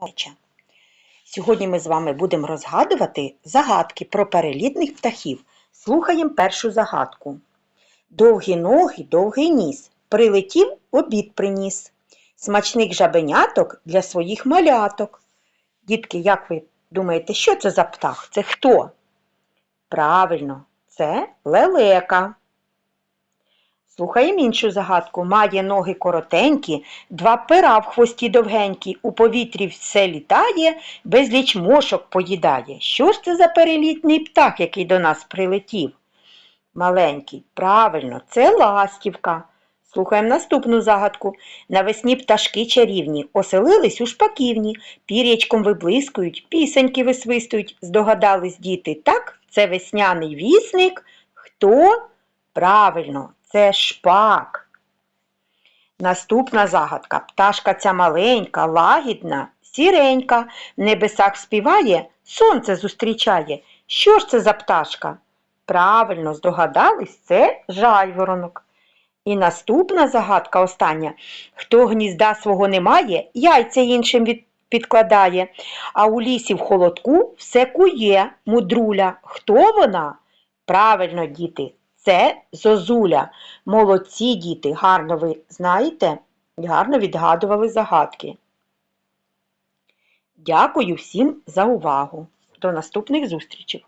Малеча. Сьогодні ми з вами будемо розгадувати загадки про перелітних птахів. Слухаємо першу загадку. Довгі ноги, довгий ніс. Прилетів, обід приніс. Смачних жабеняток для своїх маляток. Дітки, як ви думаєте, що це за птах? Це хто? Правильно, це лелека. Слухаємо іншу загадку. Має ноги коротенькі, два пера в хвості довгенькі, у повітрі все літає, безліч мошок поїдає. Що ж це за перелітний птах, який до нас прилетів? Маленький, правильно, це ластівка. Слухаємо наступну загадку. Навесні пташки чарівні, оселились у шпаківні, пір'ячком виблискують, пісеньки висвистують. Здогадались діти, так? Це весняний вісник. Хто? Правильно, це шпак. Наступна загадка. Пташка ця маленька, лагідна, сіренька, в небесах співає, сонце зустрічає. Що ж це за пташка? Правильно здогадались, це жайворонок. І наступна загадка остання. Хто гнізда свого не має, яйця іншим підкладає, а у лісі в холодку все кує, мудруля. Хто вона? Правильно, діти, це зозуля. Молодці діти, гарно ви знаєте гарно відгадували загадки. Дякую всім за увагу. До наступних зустрічей!